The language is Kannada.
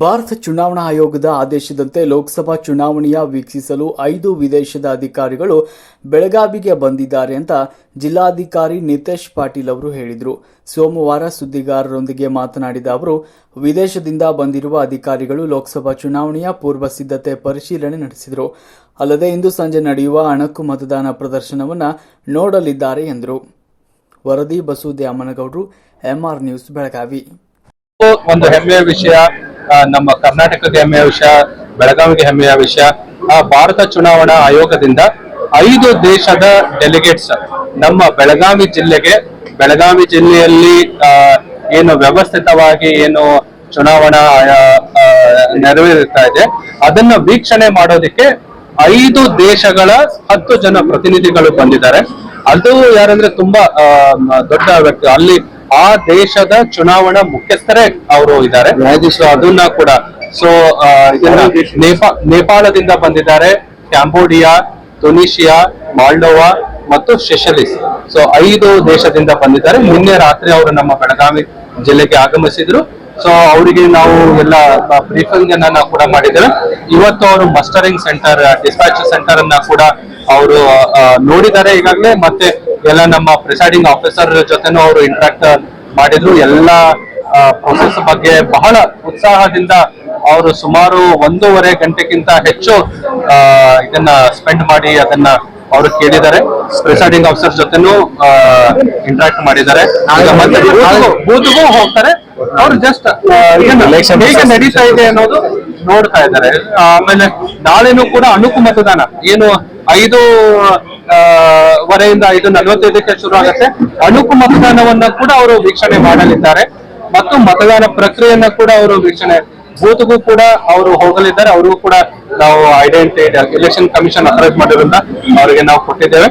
ಭಾರತ ಚುನಾವಣಾ ಆಯೋಗದ ಆದೇಶದಂತೆ ಲೋಕಸಭಾ ಚುನಾವಣೆಯ ವೀಕ್ಷಿಸಲು ಐದು ವಿದೇಶದ ಅಧಿಕಾರಿಗಳು ಬೆಳಗಾವಿಗೆ ಬಂದಿದ್ದಾರೆ ಅಂತ ಜಿಲ್ಲಾಧಿಕಾರಿ ನಿತೇಶ್ ಪಾಟೀಲ್ ಅವರು ಹೇಳಿದರು. ಸೋಮವಾರ ಸುದ್ದಿಗಾರರೊಂದಿಗೆ ಮಾತನಾಡಿದ ಅವರು, ವಿದೇಶದಿಂದ ಬಂದಿರುವ ಅಧಿಕಾರಿಗಳು ಲೋಕಸಭಾ ಚುನಾವಣೆಯ ಪೂರ್ವ ಸಿದ್ಧತೆ ಪರಿಶೀಲನೆ ನಡೆಸಿದರು. ಅಲ್ಲದೆ ಇಂದು ಸಂಜೆ ನಡೆಯುವ ಅಣಕು ಮತದಾನ ಪ್ರದರ್ಶನವನ್ನು ನೋಡಲಿದ್ದಾರೆ ಎಂದರು. ವರದಿ ಬಸವದ್ಯಾಮನಗೌಡರು ಎಂಆರ್ ನ್ಯೂಸ್ ಬೆಳಗಾವಿ. ಒಂದು ಹೆಮ್ಮೆಯ ವಿಷಯ. ನಮ್ಮ ಕರ್ನಾಟಕಕ್ಕೆ ಹೆಮ್ಮೆಯ ವಿಷಯ ಬೆಳಗಾವಿಗೆ ಹೆಮ್ಮೆಯ ವಿಷಯ ಆ, ಭಾರತ ಚುನಾವಣಾ ಆಯೋಗದಿಂದ ಐದು ದೇಶದ ಡೆಲಿಗೇಟ್ಸ್ ನಮ್ಮ ಬೆಳಗಾವಿ ಜಿಲ್ಲೆಗೆ ಬೆಳಗಾವಿ ಜಿಲ್ಲೆಯಲ್ಲಿ ಏನು ವ್ಯವಸ್ಥಿತವಾಗಿ ಏನು ಚುನಾವಣಾ ನೆರವೇರುತ್ತಾ ಇದೆ. ಅದನ್ನ ವೀಕ್ಷಣೆ ಮಾಡೋದಕ್ಕೆ ಐದು ದೇಶಗಳ ಹತ್ತು ಜನ ಪ್ರತಿನಿಧಿಗಳು ಬಂದಿದ್ದಾರೆ. ಅದು ಯಾರಂದ್ರೆ ತುಂಬಾ ದೊಡ್ಡ ವ್ಯಕ್ತಿ. ಅಲ್ಲಿ ಆ ದೇಶದ ಚುನಾವಣಾ ಮುಖ್ಯಸ್ಥರೇ ಅವರು ಇದ್ದಾರೆ. ಸೊ ಅದನ್ನ ಕೂಡ. ಸೊ ನೇಪಾಳದಿಂದ ಬಂದಿದ್ದಾರೆ. ಕ್ಯಾಂಬೋಡಿಯಾ ಟುನಿಶಿಯಾ ಮಾಲ್ಡೋವಾ ಮತ್ತು ಶೆಷಲಿಸ್ ಸೊ ಐದು ದೇಶದಿಂದ ಬಂದಿದ್ದಾರೆ. ನಿನ್ನೆ ರಾತ್ರಿ ಅವರು ನಮ್ಮ ಬೆಳಗಾವಿ ಜಿಲ್ಲೆಗೆ ಆಗಮಿಸಿದ್ರು. ಸೊ ಅವರಿಗೆ ನಾವು ಎಲ್ಲ ಬ್ರೀಫಿಂಗ್ ಅನ್ನ ಕೂಡ ಮಾಡಿದ್ದೇವೆ. ಇವತ್ತು ಅವರು ಮಸ್ಟರಿಂಗ್ ಸೆಂಟರ್ ಡಿಸ್ಪ್ಯಾಚ್ ಸೆಂಟರ್ ಅನ್ನ ಕೂಡ ಅವರು ನೋಡಿದ್ದಾರೆ ಈಗಾಗಲೇ. ಮತ್ತೆ ಎಲ್ಲ ನಮ್ಮ ಪ್ರಿಸೈಡಿಂಗ್ ಆಫೀಸರ್ ಜೊತೆನೂ ಅವರು ಇಂಟ್ರಾಕ್ಟ್ ಮಾಡಿದ್ರು. ಎಲ್ಲ ಪ್ರೊಸೆಸ್ ಬಗ್ಗೆ ಬಹಳ ಉತ್ಸಾಹದಿಂದ ಅವರು ಸುಮಾರು ಒಂದೂವರೆ ಗಂಟೆಗಿಂತ ಹೆಚ್ಚು ಇದನ್ನ ಸ್ಪೆಂಡ್ ಮಾಡಿ ಅದನ್ನ ಅವರು ಕೇಳಿದ್ದಾರೆ. ಪ್ರಿಸೈಡಿಂಗ್ ಆಫೀಸರ್ ಜೊತೆನೂ ಇಂಟ್ರಾಕ್ಟ್ ಮಾಡಿದ್ದಾರೆ. ಬೂತ್ಗೂ- ಬೂತ್ಗೂ ಹೋಗ್ತಾರೆ. ಅವ್ರು ಜಸ್ಟ್ ಹೇಗೆ ನಡೀತಾ ಇದೆ ಅನ್ನೋದು ನೋಡ್ತಾ ಇದ್ದಾರೆ. ಆಮೇಲೆ ನಾಳೆನೂ ಕೂಡ ಅಣುಕು ಮತದಾನ. ಏನು ಐದು ವರೆಯಿಂದ ಐದು ನಲವತ್ತೈದಕ್ಕೆ ಶುರು ಆಗುತ್ತೆ ಅಣುಕು ಮತದಾನವನ್ನ ಕೂಡ ಅವರು ವೀಕ್ಷಣೆ ಮಾಡಲಿದ್ದಾರೆ. ಮತ್ತು ಮತದಾನ ಪ್ರಕ್ರಿಯೆಯನ್ನ ಕೂಡ ಅವರು ವೀಕ್ಷಣೆ, ಬೂತ್ಗೂ ಕೂಡ ಅವರು ಹೋಗಲಿದ್ದಾರೆ. ಅವ್ರಿಗೂ ಕೂಡ ನಾವು ಐಡೆಂಟಿಟಿ ಎಲೆಕ್ಷನ್ ಕಮಿಷನ್ ಅಥರೈಸ್ ಮಾಡಿರೋದ್ರಿಂದ ಅವರಿಗೆ ನಾವು ಕೊಟ್ಟಿದ್ದೇವೆ.